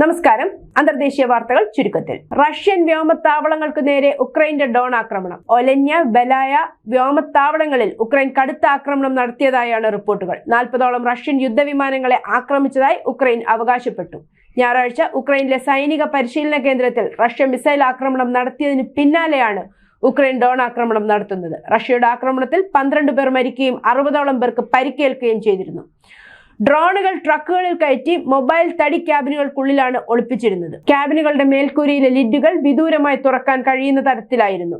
നമസ്കാരം. അന്തർദേശീയ വാർത്തകൾ ചുരുക്കത്തിൽ. റഷ്യൻ വ്യോമത്താവളങ്ങൾക്ക് നേരെ ഉക്രൈന്റെ ഡോൺ ആക്രമണം. ഒലന്യ ബലായ വ്യോമത്താവളങ്ങളിൽ ഉക്രൈൻ കടുത്ത ആക്രമണം നടത്തിയതായാണ് റിപ്പോർട്ടുകൾ. നാൽപ്പതോളം റഷ്യൻ യുദ്ധവിമാനങ്ങളെ ആക്രമിച്ചതായി ഉക്രൈൻ അവകാശപ്പെട്ടു. ഞായറാഴ്ച ഉക്രൈനിലെ സൈനിക പരിശീലന കേന്ദ്രത്തിൽ റഷ്യ മിസൈൽ ആക്രമണം നടത്തിയതിന് പിന്നാലെയാണ് ഉക്രൈൻ ഡോൺ ആക്രമണം നടത്തുന്നത്. റഷ്യയുടെ ആക്രമണത്തിൽ പന്ത്രണ്ട് പേർ മരിക്കുകയും അറുപതോളം പേർക്ക് പരിക്കേൽക്കുകയും ചെയ്തിരുന്നു. ഡ്രോണുകൾ ട്രക്കുകളിൽ കയറ്റി മൊബൈൽ തടി ക്യാബിനുകൾക്കുള്ളിലാണ് ഒളിപ്പിച്ചിരുന്നത്. ക്യാബിനുകളുടെ മേൽക്കൂരയിലെ ലിഡുകൾ വിദൂരമായി തുറക്കാൻ കഴിയുന്ന തരത്തിലായിരുന്നു.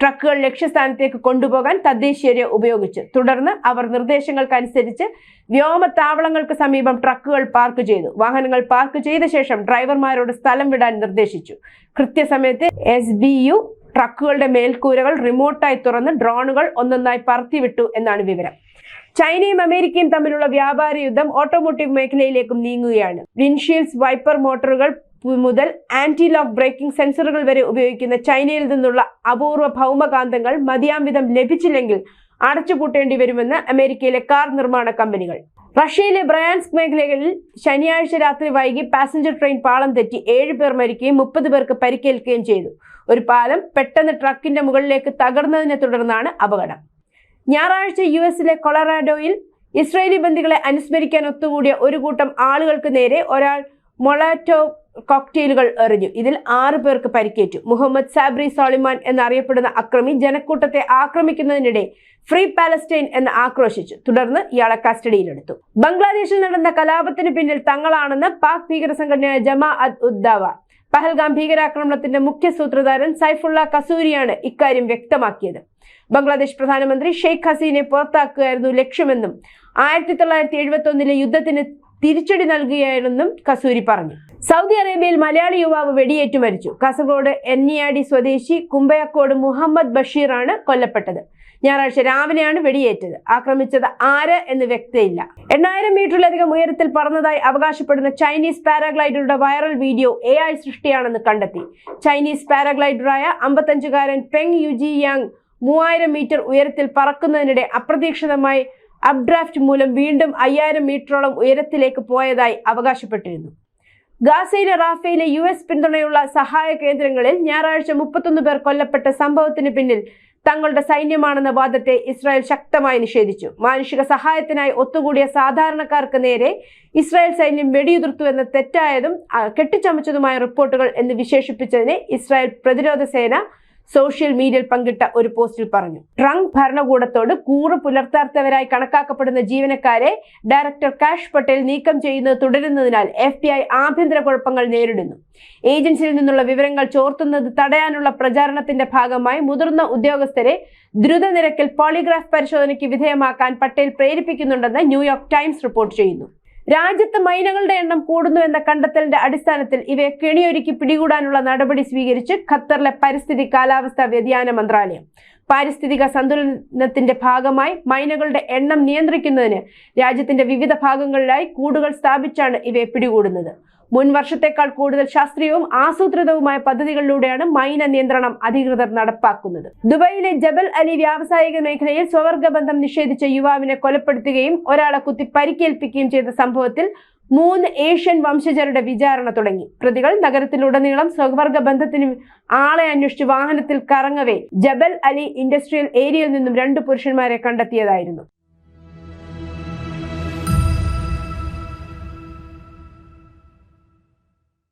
ട്രക്കുകൾ ലക്ഷ്യസ്ഥാനത്തേക്ക് കൊണ്ടുപോകാൻ തദ്ദേശീയരെ ഉപയോഗിച്ചു. തുടർന്ന് അവർ നിർദ്ദേശങ്ങൾക്കനുസരിച്ച് വ്യോമത്താവളങ്ങൾക്ക് സമീപം ട്രക്കുകൾ പാർക്ക് ചെയ്തു. വാഹനങ്ങൾ പാർക്ക് ചെയ്ത ശേഷം ഡ്രൈവർമാരോട് സ്ഥലം വിടാൻ നിർദ്ദേശിച്ചു. കൃത്യസമയത്ത് എസ് ബി യു ട്രക്കുകളുടെ മേൽക്കൂരകൾ റിമോട്ടായി തുറന്ന് ഡ്രോണുകൾ ഒന്നൊന്നായി പറത്തിവിട്ടു എന്നാണ് വിവരം. ചൈനയും അമേരിക്കയും തമ്മിലുള്ള വ്യാപാര യുദ്ധം ഓട്ടോമോട്ടീവ് മേഖലയിലേക്കും നീങ്ങുകയാണ്. വിൻഷീൽസ് വൈപ്പർ മോട്ടോറുകൾ മുതൽ ആന്റി ലോക്ക് ബ്രേക്കിംഗ് സെൻസറുകൾ വരെ ഉപയോഗിക്കുന്ന ചൈനയിൽ നിന്നുള്ള അപൂർവ ഭൗമകാന്തങ്ങൾ മതിയാംവിധം ലഭിച്ചില്ലെങ്കിൽ അടച്ചുപൂട്ടേണ്ടി വരുമെന്ന് അമേരിക്കയിലെ കാർ നിർമ്മാണ കമ്പനികൾ. റഷ്യയിലെ ബ്രയാൻസ്ക് മേഖലകളിൽ ശനിയാഴ്ച രാത്രി വൈകി പാസഞ്ചർ ട്രെയിൻ പാളം തെറ്റി ഏഴ് പേർ മരിക്കുകയും മുപ്പത് പേർക്ക് പരിക്കേൽക്കുകയും ചെയ്തു. ഒരു പാലം പെട്ടെന്ന് ട്രക്കിന്റെ മുകളിലേക്ക് തകർന്നതിനെ തുടർന്നാണ് അപകടം. ഞായറാഴ്ച യു എസിലെ കൊളറാഡോയിൽ ഇസ്രയേലി ബന്ദികളെ അനുസ്മരിക്കാൻ ഒത്തുകൂടിയ ഒരു കൂട്ടം ആളുകൾക്ക് നേരെ ഒരാൾ മൊളാറ്റോ കോക്ടെയിലുകൾ എറിഞ്ഞു. ഇതിൽ ആറു പേർക്ക് പരിക്കേറ്റു. മുഹമ്മദ് സാബ്രി സോളിമാൻ എന്നറിയപ്പെടുന്ന അക്രമി ജനക്കൂട്ടത്തെ ആക്രമിക്കുന്നതിനിടെ ഫ്രീ പാലസ്റ്റൈൻ എന്ന് ആക്രോശിച്ചു. തുടർന്ന് ഇയാളെ കസ്റ്റഡിയിലെടുത്തു. ബംഗ്ലാദേശിൽ നടന്ന കലാപത്തിന് പിന്നിൽ തങ്ങളാണെന്ന് പാക് ഭീകര സംഘടനയായ ജമാ അദ് ഉദ്ദാവ പഹൽഗാം ഭീകരാക്രമണത്തിന്റെ മുഖ്യ സൂത്രധാരൻ സൈഫുള്ള കസൂരിയാണ് ഇക്കാര്യം വ്യക്തമാക്കിയത്. ബംഗ്ലാദേശ് പ്രധാനമന്ത്രി ഷെയ്ഖ് ഹസീനെ പുറത്താക്കുകയായിരുന്നു ലക്ഷ്യമെന്നും ആയിരത്തി തൊള്ളായിരത്തി എഴുപത്തി ഒന്നിലെ യുദ്ധത്തിന് തിരിച്ചടി നൽകുകയായിരുന്നെന്നും കസൂരി പറഞ്ഞു. സൗദി അറേബ്യയിൽ മലയാളി യുവാവ് വെടിയേറ്റു മരിച്ചു. കാസർഗോഡ് എന്നിയാടി സ്വദേശി കുമ്പയക്കോട് മുഹമ്മദ് ബഷീറാണ് കൊല്ലപ്പെട്ടത്. ഞായറാഴ്ച രാവിലെയാണ് വെടിയേറ്റത്. ആക്രമിച്ചത് ആര് എന്ന് വ്യക്തയില്ല. എണ്ണായിരം മീറ്ററിലധികം ഉയരത്തിൽ പറന്നതായി അവകാശപ്പെടുന്ന ചൈനീസ് പാരാഗ്ലൈഡറുടെ വൈറൽ വീഡിയോ എ ഐ സൃഷ്ടിയാണെന്ന് കണ്ടെത്തി. ചൈനീസ് പാരാഗ്ലൈഡറായ അമ്പത്തഞ്ചുകാരൻ പെങ് യുജി യാങ് മൂവായിരം മീറ്റർ ഉയരത്തിൽ പറക്കുന്നതിനിടെ അപ്രതീക്ഷിതമായി അപ്ഡ്രാഫ്റ്റ് മൂലം വീണ്ടും അയ്യായിരം മീറ്ററോളം ഉയരത്തിലേക്ക് പോയതായി അവകാശപ്പെട്ടിരുന്നു. ഗാസയിലെ റാഫയിലെ യു എസ് പിന്തുണയുള്ള സഹായ കേന്ദ്രങ്ങളിൽ ഞായറാഴ്ച മുപ്പത്തൊന്ന് പേർ കൊല്ലപ്പെട്ട സംഭവത്തിന് പിന്നിൽ തങ്ങളുടെ സൈന്യമാണെന്ന വാദത്തെ ഇസ്രായേൽ ശക്തമായി നിഷേധിച്ചു. മാനുഷിക സഹായത്തിനായി ഒത്തുകൂടിയ സാധാരണക്കാർക്ക് നേരെ ഇസ്രായേൽ സൈന്യം വെടിയുതിർത്തു എന്ന തെറ്റായതും കെട്ടിച്ചമച്ചതുമായ റിപ്പോർട്ടുകൾ എന്ന് വിശേഷിപ്പിച്ചതിനെ ഇസ്രായേൽ പ്രതിരോധ സേന സോഷ്യൽ മീഡിയയിൽ പങ്കിട്ട ഒരു പോസ്റ്റിൽ പറഞ്ഞു. ട്രംപ് ഭരണകൂടത്തോട് കൂറ് പുലർത്താത്തവരായി കണക്കാക്കപ്പെടുന്ന ജീവനക്കാരെ ഡയറക്ടർ കാഷ് പട്ടേൽ നീക്കം ചെയ്യുന്നത് തുടരുന്നതിനാൽ എഫ് ബി ഐ ആഭ്യന്തര കുഴപ്പങ്ങൾ നേരിടുന്നു. ഏജൻസിയിൽ നിന്നുള്ള വിവരങ്ങൾ ചോർത്തുന്നത് തടയാനുള്ള പ്രചാരണത്തിന്റെ ഭാഗമായി മുതിർന്ന ഉദ്യോഗസ്ഥരെ ദ്രുത നിരക്കിൽ പോളിഗ്രാഫ് പരിശോധനയ്ക്ക് വിധേയമാക്കാൻ പട്ടേൽ പ്രേരിപ്പിക്കുന്നുണ്ടെന്ന് ന്യൂയോർക്ക് ടൈംസ് റിപ്പോർട്ട് ചെയ്യുന്നു. രാജ്യത്ത് മൈനകളുടെ എണ്ണം കൂടുന്നു എന്ന കണ്ടെത്തലിന്റെ അടിസ്ഥാനത്തിൽ ഇവയെ കെണിയൊരുക്കി പിടികൂടാനുള്ള നടപടി സ്വീകരിച്ച് ഖത്തറിലെ പരിസ്ഥിതി കാലാവസ്ഥാ വ്യതിയാന മന്ത്രാലയം. പാരിസ്ഥിതിക സന്തുലനത്തിന്റെ ഭാഗമായി മൈനകളുടെ എണ്ണം നിയന്ത്രിക്കുന്നതിന് രാജ്യത്തിന്റെ വിവിധ ഭാഗങ്ങളിലായി കൂടുകൾ സ്ഥാപിച്ചാണ് ഇവയെ പിടികൂടുന്നത്. മുൻ വർഷത്തെക്കാൾ കൂടുതൽ ശാസ്ത്രീയവും ആസൂത്രിതവുമായ പദ്ധതികളിലൂടെയാണ് മൈന നിയന്ത്രണം അധികൃതർ നടപ്പാക്കുന്നത്. ദുബൈയിലെ ജബൽ അലി വ്യാവസായിക മേഖലയിൽ സ്വവർഗ ബന്ധം നിഷേധിച്ച യുവാവിനെ കൊലപ്പെടുത്തുകയും ഒരാളെ കുത്തി പരിക്കേൽപ്പിക്കുകയും ചെയ്ത സംഭവത്തിൽ മൂന്ന് ഏഷ്യൻ വംശജരുടെ വിചാരണ തുടങ്ങി. പ്രതികൾ നഗരത്തിലുടനീളം സ്വവർഗ ബന്ധത്തിന് ആളെ അന്വേഷിച്ച് വാഹനത്തിൽ കറങ്ങവേ ജബൽ അലി ഇൻഡസ്ട്രിയൽ ഏരിയയിൽ നിന്നും രണ്ട് പുരുഷന്മാരെ കണ്ടെത്തിയതായിരുന്നു.